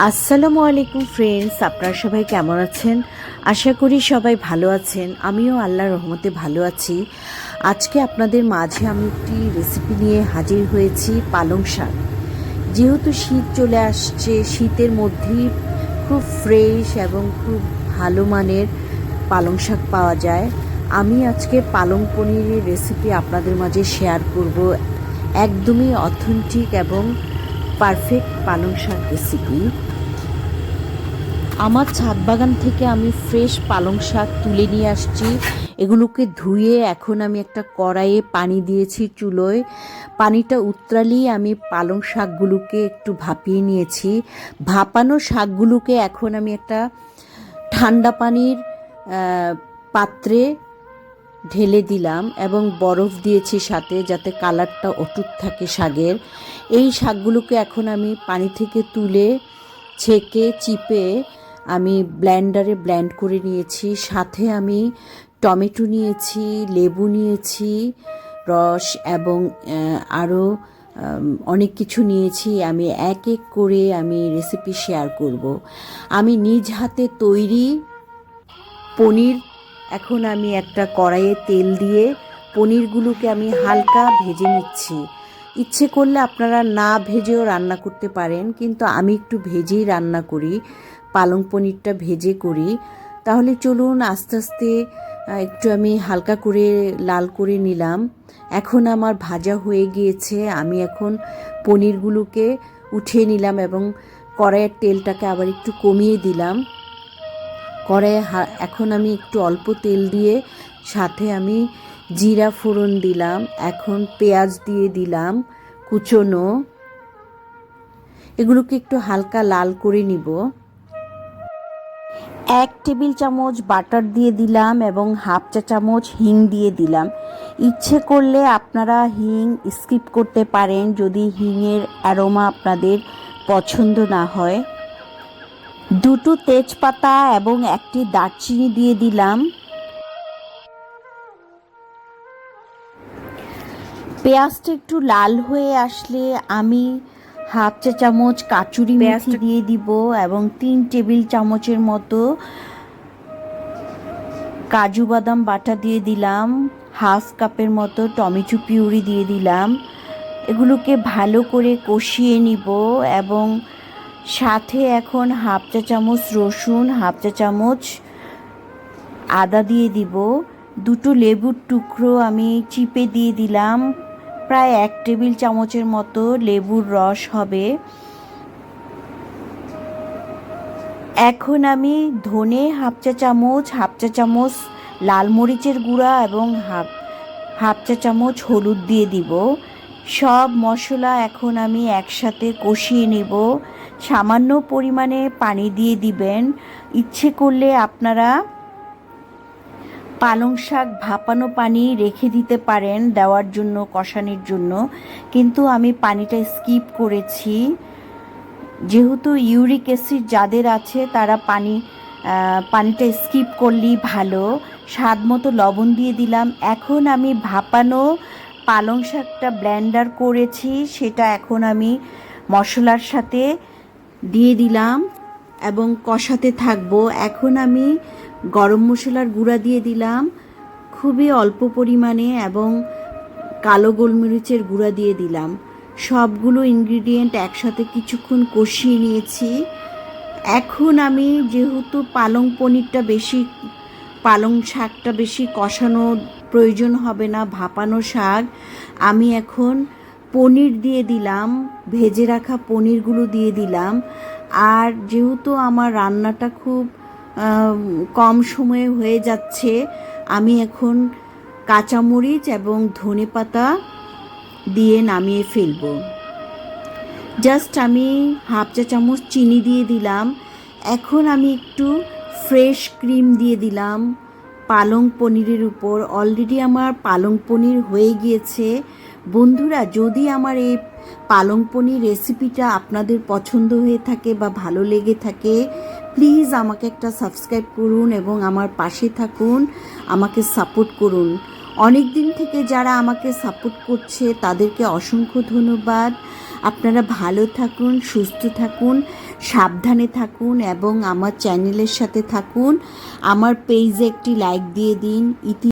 আসসালামু আলাইকুম ফ্রেন্ডস আপনারা সবাই কেমন আছেন? আশা করি সবাই ভালো আছেন। আমিও আল্লাহর রহমতে ভালো আছি। আজকে আপনাদের মাঝে আমি একটি রেসিপি নিয়ে হাজির হয়েছি, পালং শাক। যেহেতু শীত চলে আসছে, শীতের মধ্যেই খুব ফ্রেশ এবং খুব ভালো মানের পালং শাক পাওয়া যায়। আমি আজকে পালং পনিরের রেসিপি আপনাদের মাঝে শেয়ার করব। একদমই অথেন্টিক এবং পারফেক্ট পালং শাক রেসিপি আমার ছাদ বাগান থেকে আমি ফ্রেশ পালং শাক তুলে নিয়ে আসছি। এগুলোকে ধুয়ে এখন আমি একটা কড়াইয়ে পানি দিয়েছি চুলোয়। পানিটা উত্রালেই আমি পালং শাকগুলোকে একটু ভাপিয়ে নিয়েছি। ভাপানো শাকগুলোকে এখন আমি একটা ঠান্ডা পানির পাত্রে ঢেলে দিলাম এবং বরফ দিয়েছি সাথে যাতে কালারটা অটুট থাকে শাকের। এই শাকগুলোকে এখন আমি পানি থেকে তুলে ছেঁকে, চিপে আমি ব্ল্যান্ডারে ব্ল্যান্ড করে নিয়েছি। সাথে আমি টমেটো নিয়েছি, লেবু নিয়েছি, রস এবং আরও অনেক কিছু নিয়েছি। আমি এক এক করে আমি রেসিপি শেয়ার করব। আমি নিজ হাতে তৈরি পনির এখন আমি একটা কড়াইয়ে তেল দিয়ে পনিরগুলোকে আমি হালকা ভেজে নিচ্ছি। ইচ্ছে করলে আপনারা না ভেজেও রান্না করতে পারেন, কিন্তু আমি একটু ভেজেই রান্না করি, পালং পনিরটা ভেজে করি। তাহলে চলুন, আস্তে আস্তে একটু আমি হালকা করে লাল করে নিলাম। এখন আমার ভাজা হয়ে গিয়েছে, আমি এখন পনিরগুলোকে উঠিয়ে নিলাম এবং কড়াইয়ের তেলটাকে আবার একটু কমিয়ে দিলাম। কড়াইয়ে এখন আমি একটু অল্প তেল দিয়ে সাথে আমি জিরা ফোড়ন দিলাম, এখন পেঁয়াজ দিয়ে দিলাম, কুচনো। এগুলোকে একটু হালকা লাল করে নিব। এক টেবিল চামচ বাটার দিয়ে দিলাম এবং হাফ চা চামচ হিং দিয়ে দিলাম। ইচ্ছে করলে আপনারা হিং স্কিপ করতে পারেন যদি হিংয়ের অ্যারোমা আপনাদের পছন্দ না হয়। দুটো তেজপাতা এবং একটি দারচিনি দিয়ে দিলাম। পেঁয়াজটা একটু লাল হয়ে আসলে আমি হাফ চা চামচ কাচুরি মেথি দিয়ে দিব এবং তিন টেবিল চামচের মতো কাজু বাদাম বাটা দিয়ে দিলাম। হাফ কাপের মতো টমেটো পিউরি দিয়ে দিলাম। এগুলোকে ভালো করে কষিয়ে নিব এবং সাথে এখন হাফ চা চামচ রসুন, হাফ চা চামচ আদা দিয়ে দিব। দুটো লেবুর টুকরো আমি চিপে দিয়ে দিলাম। প্রায় এক টেবিল চামচের মতো লেবুর রস হবে। এখন আমি ধনে হাফ চা চামচ, হাফ চা চামচ লাল মরিচের গুঁড়া এবং হাফ হাফ চা চামচ হলুদ দিয়ে দিব। সব মশলা এখন আমি একসাথে কষিয়ে নেব। সামান্য পরিমাণে পানি দিয়ে দিবেন। ইচ্ছে করলে আপনারা পালং শাক ভাপানো পানি রেখে দিতে পারেন দেওয়ার জন্য, কষানির জন্য। কিন্তু আমি পানিটা স্কিপ করেছি। যেহেতু ইউরিক অ্যাসিড যাদের আছে তারা পানি পানিটা স্কিপ করলেই ভালো। স্বাদ মতো লবণ দিয়ে দিলাম। এখন আমি ভাপানো পালং শাকটা ব্ল্যান্ডার করেছি, সেটা এখন আমি মশলার সাথে দিয়ে দিলাম এবং কষাতে থাকব। এখন আমি গরম মশলার গুঁড়া দিয়ে দিলাম, খুবই অল্প পরিমাণে এবং কালো গোলমরিচের গুঁড়া দিয়ে দিলাম। সবগুলো ইনগ্রিডিয়েন্ট একসাথে কিছুক্ষণ কষিয়ে নিয়েছি। এখন আমি যেহেতু পালং পনিরটা বেশি, পালং শাকটা বেশি কষানো প্রয়োজন হবে না, ভাপানো শাক। আমি এখন পনির দিয়ে দিলাম, ভেজে রাখা পনিরগুলো দিয়ে দিলাম। আর যেহেতু আমার রান্নাটা খুব কম সময়ে হয়ে যাচ্ছে, আমি এখন কাঁচামরিচ এবং ধনেপাতা দিয়ে নামিয়ে ফেলব। জাস্ট আমি হাফ চা চামচ চিনি দিয়ে দিলাম। এখন আমি একটু ফ্রেশ ক্রিম দিয়ে দিলাম। পালং পনিরের উপর অলরেডি আমার পালং পনির হয়ে গিয়েছে। বন্ধুরা, যদি আমার এই পালং পনির রেসিপিটা আপনাদের পছন্দ হয়ে থাকে বা ভালো লেগে থাকে প্লিজ আমাকে একটা সাবস্ক্রাইব করুন এবং আমার পাশে থাকুন, আমাকে সাপোর্ট করুন। অনেক দিন থেকে যারা আমাকে সাপোর্ট করছে, তাদেরকে অসংখ্য ধন্যবাদ। আপনারা ভালো থাকুন, সুস্থ থাকুন। সাবধানে থাকুন এবং আমার চ্যানেলের সাথে থাকুন। আমার পেজে একটি লাইক দিয়ে দিন। ইতি